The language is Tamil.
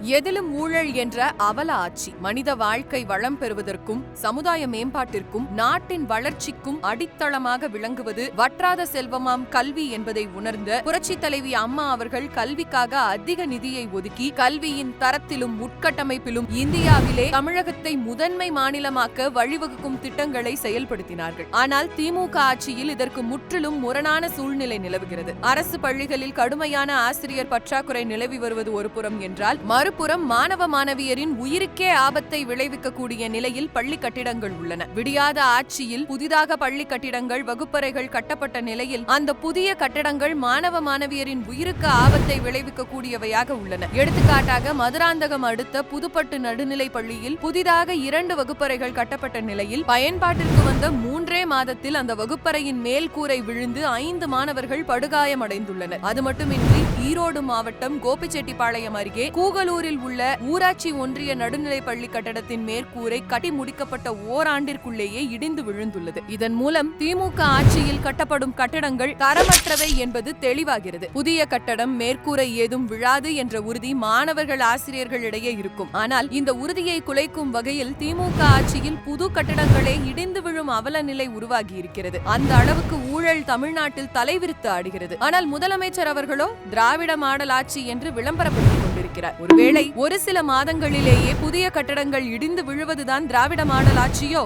எதிலும் ஊழல் என்ற அவல ஆட்சி மனித வாழ்க்கை வளம் பெறுவதற்கும் சமுதாய மேம்பாட்டிற்கும் நாட்டின் வளர்ச்சிக்கும் அடித்தளமாக விளங்குவது வற்றாத செல்வமாம் கல்வி என்பதை உணர்ந்த புரட்சி தலைவி அம்மா அவர்கள் கல்விக்காக அதிக நிதியை ஒதுக்கி கல்வியின் தரத்திலும் உட்கட்டமைப்பிலும் இந்தியாவிலே தமிழகத்தை முதன்மை மாநிலமாக்க வழிவகுக்கும் திட்டங்களை செயல்படுத்தினார்கள். ஆனால் திமுக ஆட்சியில் இதற்கு முற்றிலும் முரணான சூழ்நிலை நிலவுகிறது. அரசு பள்ளிகளில் கடுமையான ஆசிரியர் பற்றாக்குறை நிலவி வருவது ஒரு புறம் என்றால் மறுபுறம் மாணவ மாணவியரின் உயிருக்கே ஆபத்தை விளைவிக்கக்கூடிய நிலையில் பள்ளி கட்டிடங்கள் உள்ளன. விடியாத ஆட்சியில் புதிதாக பள்ளி கட்டிடங்கள் வகுப்பறைகள் கட்டப்பட்ட நிலையில் அந்த புதிய கட்டடங்கள் மாணவ மாணவியரின் உயிருக்கு ஆபத்தை விளைவிக்கக்கூடியவையாக உள்ளன. எடுத்துக்காட்டாக மதுராந்தகம் அடுத்த புதுப்பட்டு நடுநிலை பள்ளியில் புதிதாக இரண்டு வகுப்பறைகள் கட்டப்பட்ட நிலையில் பயன்பாட்டிற்கு வந்த மூன்றே மாதத்தில் அந்த வகுப்பறையின் மேல் கூரை விழுந்து ஐந்து மாணவர்கள் படுகாயமடைந்துள்ளனர். அது மட்டுமின்றி ஈரோடு மாவட்டம் கோபிச்செட்டிப்பாளையம் அருகே கூகலூர் கூகலூரில் உள்ள ஊராட்சி ஒன்றிய நடுநிலைப் பள்ளி கட்டடத்தின் மேற்கூரை கட்டி முடிக்கப்பட்ட ஓராண்டிற்குள்ளேயே இடிந்து விழுந்துள்ளது. இதன் மூலம் திமுக ஆட்சியில் கட்டப்படும் கட்டடங்கள் தரமற்றவை என்பது தெளிவாகிறது. புதிய கட்டடம் மேற்கூரை ஏதும் விழாது என்ற உறுதி மாணவர்கள் ஆசிரியர்களிடையே இருக்கும். ஆனால் இந்த உறுதியை குலைக்கும் வகையில் திமுக ஆட்சியில் புது கட்டடங்களே இடிந்து விழும் அவல நிலை உருவாகி இருக்கிறது அந்த அளவுக்கு ஊழல் தமிழ்நாட்டில் தலைவிரித்து ஆடுகிறது. ஆனால் முதலமைச்சர் அவர்களோ திராவிட மாடல் ஆட்சி என்று விளம்பரப்படுத்திக் கொண்டிருக்கிறார். ஒருவேளை ஒரு சில மாதங்களிலேயே புதிய கட்டடங்கள் இடிந்து விழுவதுதான் திராவிட மாடல் ஆட்சியோ